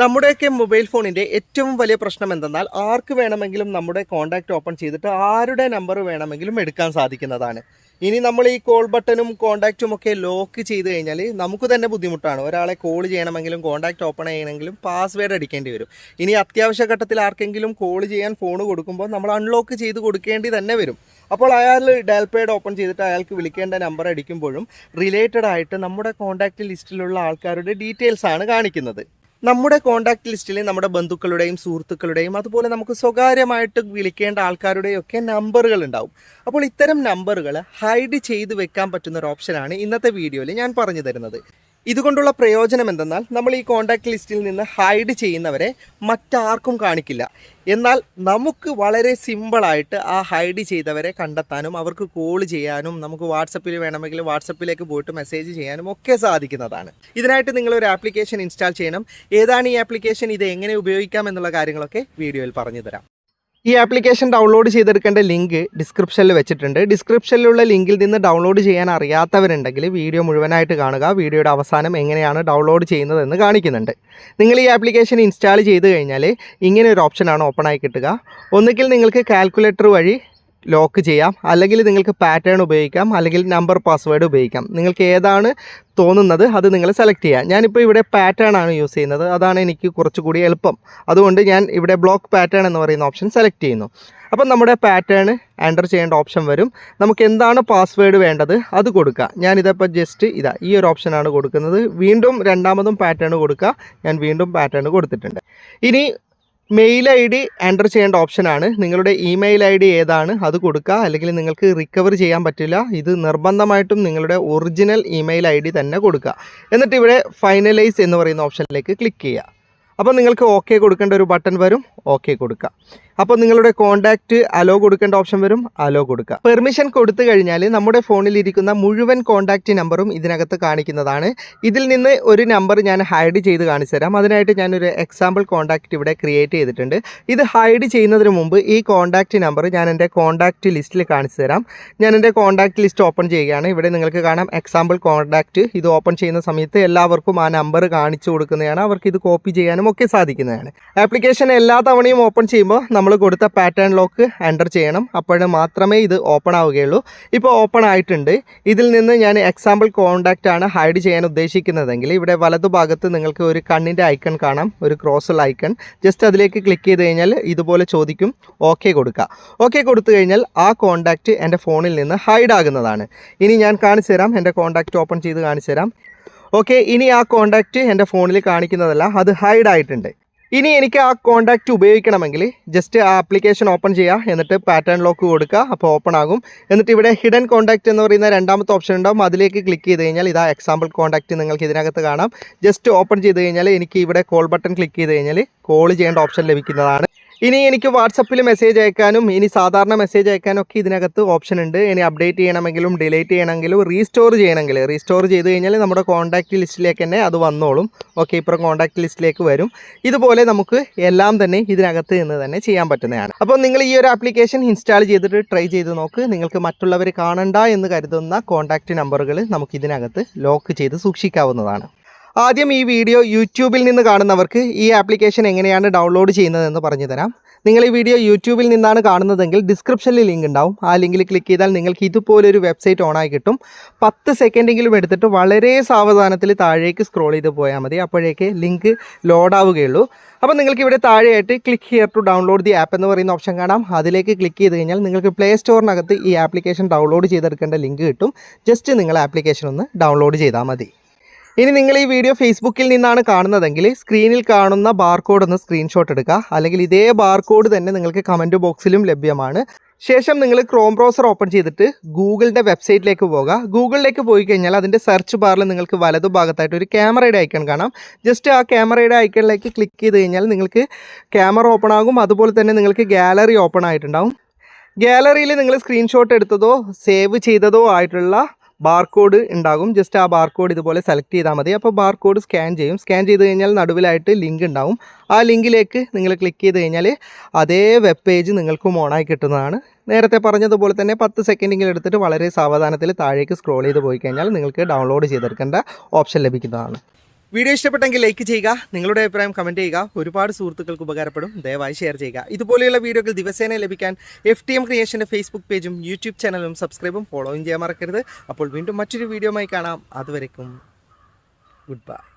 നമ്മുടെയൊക്കെ മൊബൈൽ ഫോണിന്റെ ഏറ്റവും വലിയ പ്രശ്നം എന്തെന്നാൽ ആർക്ക് വേണമെങ്കിലും നമ്മുടെ കോൺടാക്റ്റ് ഓപ്പൺ ചെയ്തിട്ട് ആരുടെ നമ്പർ വേണമെങ്കിലും എടുക്കാൻ സാധിക്കുന്നതാണ്. ഇനി നമ്മൾ ഈ കോൾ ബട്ടണും കോൺടാക്റ്റും ഒക്കെ ലോക്ക് ചെയ്ത് കഴിഞ്ഞാൽ നമുക്ക് തന്നെ ബുദ്ധിമുട്ടാണ്. ഒരാളെ കോൾ ചെയ്യണമെങ്കിലും കോൺടാക്റ്റ് ഓപ്പൺ ചെയ്യണമെങ്കിലും പാസ്വേഡ് അടിക്കേണ്ടി വരും. ഇനി അത്യാവശ്യ ഘട്ടത്തിൽ ആർക്കെങ്കിലും കോൾ ചെയ്യാൻ ഫോൺ കൊടുക്കുമ്പോൾ നമ്മൾ അൺലോക്ക് ചെയ്ത് കൊടുക്കേണ്ടി തന്നെ വരും. അപ്പോൾ അയാൾ ഡയൽ പേഡ് ഓപ്പൺ ചെയ്തിട്ട് അയാൾക്ക് വിളിക്കേണ്ട നമ്പർ അടിക്കുമ്പോഴും റിലേറ്റഡ് ആയിട്ട് നമ്മുടെ കോൺടാക്റ്റ് ലിസ്റ്റിലുള്ള ആൾക്കാരുടെ ഡീറ്റെയിൽസ് ആണ് കാണിക്കുന്നത്. നമ്മുടെ കോൺടാക്ട് ലിസ്റ്റിൽ നമ്മുടെ ബന്ധുക്കളുടെയും സുഹൃത്തുക്കളുടെയും അതുപോലെ നമുക്ക് സ്വകാര്യമായിട്ട് വിളിക്കേണ്ട ആൾക്കാരുടെയും ഒക്കെ നമ്പറുകൾ ഉണ്ടാവും. അപ്പോൾ ഇത്തരം നമ്പറുകൾ ഹൈഡ് ചെയ്ത് വെക്കാൻ പറ്റുന്ന ഒരു ഓപ്ഷനാണ് ഇന്നത്തെ വീഡിയോയിൽ ഞാൻ പറഞ്ഞു തരുന്നത്. ഇതുകൊണ്ടുള്ള പ്രയോജനം എന്തെന്നാൽ നമ്മൾ ഈ കോൺടാക്ട് ലിസ്റ്റിൽ നിന്ന് ഹൈഡ് ചെയ്യുന്നവരെ മറ്റാർക്കും കാണിക്കില്ല. എന്നാൽ നമുക്ക് വളരെ സിമ്പിളായിട്ട് ആ ഹൈഡ് ചെയ്തവരെ കണ്ടെത്താനും അവർക്ക് കോൾ ചെയ്യാനും നമുക്ക് വാട്സപ്പിൽ വേണമെങ്കിൽ വാട്സപ്പിലേക്ക് പോയിട്ട് മെസ്സേജ് ചെയ്യാനും ഒക്കെ സാധിക്കുന്നതാണ്. ഇതിനായിട്ട് നിങ്ങൾ ഒരു ആപ്ലിക്കേഷൻ ഇൻസ്റ്റാൾ ചെയ്യണം. ഏതാണ് ഈ ആപ്ലിക്കേഷൻ ഇത് എങ്ങനെ ഉപയോഗിക്കാം എന്നുള്ള കാര്യങ്ങളൊക്കെ വീഡിയോയിൽ പറഞ്ഞു തരാം ഈ ആപ്ലിക്കേഷൻ ഡൗൺലോഡ് ചെയ്തെടുക്കേണ്ട ലിങ്ക് ഡിസ്ക്രിപ്ഷനിൽ വെച്ചിട്ടുണ്ട്. ഡിസ്ക്രിപ്ഷനിലുള്ള ലിങ്കിൽ നിന്ന് ഡൗൺലോഡ് ചെയ്യാൻ അറിയാത്തവരുണ്ടെങ്കിൽ വീഡിയോ മുഴുവനായിട്ട് കാണുക. വീഡിയോയുടെ അവസാനം എങ്ങനെയാണ് ഡൗൺലോഡ് ചെയ്യുന്നതെന്ന് കാണിക്കുന്നുണ്ട്. നിങ്ങൾ ഈ ആപ്ലിക്കേഷൻ ഇൻസ്റ്റാൾ ചെയ്ത് കഴിഞ്ഞാൽ ഇങ്ങനെ ഒരു ഓപ്ഷനാണ് ഓപ്പൺ ആയി കിട്ടുക. ഒന്നുകിൽ നിങ്ങൾക്ക് കാൽക്കുലേറ്റർ വഴി ലോക്ക് ചെയ്യാം. അല്ലെങ്കിൽ നിങ്ങൾക്ക് പാറ്റേൺ ഉപയോഗിക്കാം. അല്ലെങ്കിൽ നമ്പർ പാസ്വേഡ് ഉപയോഗിക്കാം. നിങ്ങൾക്ക് ഏതാണ് തോന്നുന്നത് അത് നിങ്ങൾ സെലക്ട് ചെയ്യുക ഞാനിപ്പോൾ ഇവിടെ പാറ്റേൺ ആണ് യൂസ് ചെയ്യുന്നത്. അതാണ് എനിക്ക് കുറച്ചുകൂടി എളുപ്പം. അതുകൊണ്ട് ഞാൻ ഇവിടെ ബ്ലോക്ക് പാറ്റേൺ എന്ന് പറയുന്ന ഓപ്ഷൻ സെലക്ട് ചെയ്യുന്നു. അപ്പം നമ്മുടെ പാറ്റേൺ എന്റർ ചെയ്യേണ്ട ഓപ്ഷൻ വരും. നമുക്ക് എന്താണ് പാസ്വേഡ് വേണ്ടത് അത് കൊടുക്കുക ഞാനിതപ്പോൾ ജസ്റ്റ് ഇതാ ഈ ഒരു ഓപ്ഷനാണ് കൊടുക്കുന്നത്. വീണ്ടും രണ്ടാമതും പാറ്റേൺ കൊടുക്കുക ഞാൻ വീണ്ടും പാറ്റേൺ കൊടുത്തിട്ടുണ്ട്. ഇനി മെയിൽ ഐ ഡി എന്റർ ചെയ്യേണ്ട ഓപ്ഷനാണ് നിങ്ങളുടെ ഇമെയിൽ ഐ ഡി ഏതാണ്? അത് കൊടുക്കുക. അല്ലെങ്കിൽ നിങ്ങൾക്ക് റിക്കവർ ചെയ്യാൻ പറ്റില്ല. ഇത് നിർബന്ധമായിട്ടും നിങ്ങളുടെ ഒറിജിനൽ ഇമെയിൽ ഐ ഡി തന്നെ കൊടുക്കുക. എന്നിട്ട് ഇവിടെ ഫൈനലൈസ് എന്ന് പറയുന്ന ഓപ്ഷനിലേക്ക് ക്ലിക്ക് ചെയ്യുക. അപ്പോൾ നിങ്ങൾക്ക് ഓക്കെ കൊടുക്കേണ്ട ഒരു ബട്ടൺ വരും ഓക്കെ കൊടുക്കുക അപ്പോൾ നിങ്ങളുടെ കോൺടാക്റ്റ് അലോ കൊടുക്കേണ്ട ഓപ്ഷൻ വരും അലോ കൊടുക്കുക പെർമിഷൻ കൊടുത്തു കഴിഞ്ഞാൽ നമ്മുടെ ഫോണിൽ ഇരിക്കുന്ന മുഴുവൻ കോൺടാക്റ്റ് നമ്പറും ഇതിനകത്ത് കാണിക്കുന്നതാണ്. ഇതിൽ നിന്ന് ഒരു നമ്പർ ഞാൻ ഹൈഡ് ചെയ്ത് കാണിച്ചു തരാം. അതിനായിട്ട് ഞാനൊരു എക്സാമ്പിൾ കോൺടാക്റ്റ് ഇവിടെ ക്രിയേറ്റ് ചെയ്തിട്ടുണ്ട്. ഇത് ഹൈഡ് ചെയ്യുന്നതിന് മുമ്പ് ഈ കോൺടാക്റ്റ് നമ്പർ ഞാൻ എന്റെ കോൺടാക്റ്റ് ലിസ്റ്റിൽ കാണിച്ചു തരാം. ഞാൻ എന്റെ കോൺടാക്റ്റ് ലിസ്റ്റ് ഓപ്പൺ ചെയ്യുകയാണ്. ഇവിടെ നിങ്ങൾക്ക് കാണാം എക്സാമ്പിൾ കോൺടാക്റ്റ് ഇത് ഓപ്പൺ ചെയ്യുന്ന സമയത്ത് എല്ലാവർക്കും ആ നമ്പർ കാണിച്ചു കൊടുക്കുന്നതാണ്. അവർക്ക് ഇത് കോപ്പി ചെയ്യാനും ഒക്കെ സാധിക്കുന്നതാണ്. ആപ്ലിക്കേഷൻ എല്ലാ തവണയും ഓപ്പൺ ചെയ്യുമ്പോൾ നമ്മൾ കൊടുത്ത പാറ്റേൺ ലോക്ക് എന്റർ ചെയ്യണം. അപ്പോൾ മാത്രമേ ഇത് ഓപ്പൺ ആവുകയുള്ളൂ. ഇപ്പോൾ ഓപ്പൺ ആയിട്ടുണ്ട്. ഇതിൽ നിന്ന് ഞാൻ എക്സാമ്പിൾ കോൺടാക്റ്റ് ആണ് ഹൈഡ് ചെയ്യാൻ ഉദ്ദേശിക്കുന്നതെങ്കിൽ ഇവിടെ വലതുഭാഗത്ത് നിങ്ങൾക്ക് ഒരു കണ്ണിന്റെ ഐക്കൺ കാണാം. ഒരു ക്രോസുള്ള ഐക്കൺ ജസ്റ്റ് അതിലേക്ക് ക്ലിക്ക് ചെയ്ത് കഴിഞ്ഞാൽ ഇതുപോലെ ചോദിക്കും ഓക്കെ കൊടുക്കുക. ഓക്കെ കൊടുത്തു കഴിഞ്ഞാൽ ആ കോണ്ടാക്റ്റ് എന്റെ ഫോണിൽ നിന്ന് ഹൈഡ് ആകുന്നതാണ്. ഇനി ഞാൻ കാണിച്ചു തരാം എന്റെ കോണ്ടാക്റ്റ് ഓപ്പൺ ചെയ്ത് കാണിച്ചു തരാം ഓക്കെ ഇനി ആ കോൺടാക്റ്റ് എന്റെ ഫോണിൽ കാണിക്കുന്നതല്ല അത് ഹൈഡ് ആയിട്ടുണ്ട്. ഇനി എനിക്ക് ആ കോൺടാക്റ്റ് ഉപയോഗിക്കണമെങ്കിൽ ജസ്റ്റ് ആ ആപ്ലിക്കേഷൻ ഓപ്പൺ ചെയ്യുക എന്നിട്ട് പാറ്റേൺ ലോക്ക് കൊടുക്കുക അപ്പോൾ ഓപ്പൺ ആകും. എന്നിട്ട് ഇവിടെ ഹിഡൻ കോൺടാക്റ്റ് എന്ന് പറയുന്ന രണ്ടാമത്തെ ഓപ്ഷൻ ഉണ്ടാവും. അതിലേക്ക് ക്ലിക്ക് ചെയ്ത് കഴിഞ്ഞാൽ ഇതാ എക്സാമ്പിൾ കോൺടാക്റ്റ് നിങ്ങൾക്ക് ഇതിനകത്ത് കാണാം. ജസ്റ്റ് ഓപ്പൺ ചെയ്ത് കഴിഞ്ഞാൽ എനിക്ക് ഇവിടെ കോൾ ബട്ടൺ ക്ലിക്ക് ചെയ്ത് കഴിഞ്ഞാൽ കോൾ ചെയ്യേണ്ട ഓപ്ഷൻ ലഭിക്കുന്നതാണ്. ഇനി എനിക്ക് വാട്സപ്പിൽ മെസ്സേജ് അയക്കാനും ഇനി സാധാരണ മെസ്സേജ് അയക്കാനും ഒക്കെ ഇതിനകത്ത് ഓപ്ഷൻ ഉണ്ട്. ഇനി അപ്ഡേറ്റ് ചെയ്യണമെങ്കിലും ഡിലേറ്റ് ചെയ്യണമെങ്കിലും റീസ്റ്റോർ ചെയ്യണമെങ്കിൽ. റീസ്റ്റോർ ചെയ്ത് കഴിഞ്ഞാൽ നമ്മുടെ കോൺടാക്റ്റ് ലിസ്റ്റിലേക്ക് തന്നെ അത് വന്നോളും. ഓക്കെ ഇപ്പുറം കോൺടാക്റ്റ് ലിസ്റ്റിലേക്ക് വരും. ഇതുപോലെ നമുക്ക് എല്ലാം തന്നെ ഇതിനകത്ത് നിന്ന് തന്നെ ചെയ്യാൻ പറ്റുന്നതാണ്. അപ്പോൾ നിങ്ങൾ ഈ ഒരു ആപ്ലിക്കേഷൻ ഇൻസ്റ്റാൾ ചെയ്തിട്ട് ട്രൈ ചെയ്ത് നോക്ക്. നിങ്ങൾക്ക് മറ്റുള്ളവർ കാണണ്ട എന്ന് കരുതുന്ന കോൺടാക്റ്റ് നമ്പറുകൾ നമുക്ക് ഇതിനകത്ത് ലോക്ക് ചെയ്ത് സൂക്ഷിക്കാവുന്നതാണ്. ആദ്യം ഈ വീഡിയോ യൂട്യൂബിൽ നിന്ന് കാണുന്നവർക്ക് ഈ ആപ്ലിക്കേഷൻ എങ്ങനെയാണ് ഡൗൺലോഡ് ചെയ്യുന്നതെന്ന് പറഞ്ഞു തരാം. നിങ്ങൾ ഈ വീഡിയോ യൂട്യൂബിൽ നിന്നാണ് കാണുന്നതെങ്കിൽ ഡിസ്ക്രിപ്ഷനിൽ ലിങ്ക് ഉണ്ടാവും. ആ ലിങ്കിൽ ക്ലിക്ക് ചെയ്താൽ നിങ്ങൾക്ക് ഇതുപോലൊരു വെബ്സൈറ്റ് ഓണായി കിട്ടും. പത്ത് സെക്കൻഡെങ്കിലും എടുത്തിട്ട് വളരെ സാവധാനത്തിൽ താഴേക്ക് സ്ക്രോൾ ചെയ്ത് പോയാൽ മതി. അപ്പോഴേക്ക് ലിങ്ക് ലോഡാവുകയുള്ളൂ അപ്പോൾ നിങ്ങൾക്ക് ഇവിടെ താഴെയായിട്ട് click here to download the app എന്ന് പറയുന്ന ഓപ്ഷൻ കാണാം. അതിലേക്ക് ക്ലിക്ക് ചെയ്ത് കഴിഞ്ഞാൽ നിങ്ങൾക്ക് പ്ലേ സ്റ്റോറിനകത്ത് ഈ ആപ്ലിക്കേഷൻ ഡൗൺലോഡ് ചെയ്തെടുക്കേണ്ട ലിങ്ക് കിട്ടും. ജസ്റ്റ് നിങ്ങൾ ആപ്ലിക്കേഷൻ ഒന്ന് ഡൗൺലോഡ് ചെയ്താൽ മതി. ഇനി നിങ്ങൾ ഈ വീഡിയോ ഫേസ്ബുക്കിൽ നിന്നാണ് കാണുന്നതെങ്കിൽ സ്ക്രീനിൽ കാണുന്ന ബാർകോഡ് ഒന്ന് സ്ക്രീൻഷോട്ട് എടുക്കുക. അല്ലെങ്കിൽ ഇതേ ബാർകോഡ് തന്നെ നിങ്ങൾക്ക് കമന്റ് ബോക്സിലും ലഭ്യമാണ്. ശേഷം നിങ്ങൾ ക്രോം ബ്രൗസർ ഓപ്പൺ ചെയ്തിട്ട് ഗൂഗിളിന്റെ വെബ്സൈറ്റിലേക്ക് പോകുക ഗൂഗിളിലേക്ക് പോയി കഴിഞ്ഞാൽ അതിന്റെ സെർച്ച് ബാറിൽ നിങ്ങൾക്ക് വലതുഭാഗത്തായിട്ട് ഒരു ക്യാമറയുടെ ഐക്കൺ കാണാം. ജസ്റ്റ് ആ ക്യാമറയുടെ ഐക്കണിലേക്ക് ക്ലിക്ക് ചെയ്ത് കഴിഞ്ഞാൽ നിങ്ങൾക്ക് ക്യാമറ ഓപ്പൺ ആകും. അതുപോലെ തന്നെ നിങ്ങൾക്ക് ഗാലറി ഓപ്പൺ ആയിട്ടുണ്ടാകും ഗാലറിയിൽ നിങ്ങൾ സ്ക്രീൻഷോട്ട് എടുത്തതോ സേവ് ചെയ്തതോ ആയിട്ടുള്ള ബാർകോഡ് ഉണ്ടാകും. ജസ്റ്റ് ആ ബാർകോഡ് ഇതുപോലെ സെലക്ട് ചെയ്താൽ മതി. അപ്പോൾ ബാർകോഡ് സ്കാൻ ചെയ്യും. സ്കാൻ ചെയ്ത് കഴിഞ്ഞാൽ നടുവിലായിട്ട് ലിങ്ക് ഉണ്ടാവും. ആ ലിങ്കിലേക്ക് നിങ്ങൾ ക്ലിക്ക് ചെയ്ത് കഴിഞ്ഞാൽ അതേ വെബ് പേജ് നിങ്ങൾക്കും ഓണായി കിട്ടുന്നതാണ്. നേരത്തെ പറഞ്ഞതുപോലെ തന്നെ പത്ത് സെക്കൻഡെങ്കിലും എടുത്തിട്ട് വളരെ സാവധാനത്തിൽ താഴേക്ക് സ്ക്രോൾ ചെയ്ത് പോയി കഴിഞ്ഞാൽ നിങ്ങൾക്ക് ഡൗൺലോഡ് ചെയ്തെടുക്കേണ്ട ഓപ്ഷൻ ലഭിക്കുന്നതാണ്. വീഡിയോ ഇഷ്ടപ്പെട്ടെങ്കിൽ ലൈക്ക് ചെയ്യുക നിങ്ങളുടെ അഭിപ്രായം കമന്റ് ചെയ്യുക. ഒരുപാട് സുഹൃത്തുക്കൾക്ക് ഉപകാരപ്പെടും. ദയവായി ഷെയർ ചെയ്യുക. ഇതുപോലെയുള്ള വീഡിയോകൾ ദിവസേന ലഭിക്കാൻ എഫ് ടി എം ക്രിയേഷന്റെ ഫേസ്ബുക്ക് പേജും യൂട്യൂബ് ചാനലും സബ്സ്ക്രൈബും ഫോളോയും ചെയ്യാൻ മറക്കരുത്. അപ്പോൾ വീണ്ടും മറ്റൊരു വീഡിയോമായി കാണാം. അതുവരെക്കും ഗുഡ് ബൈ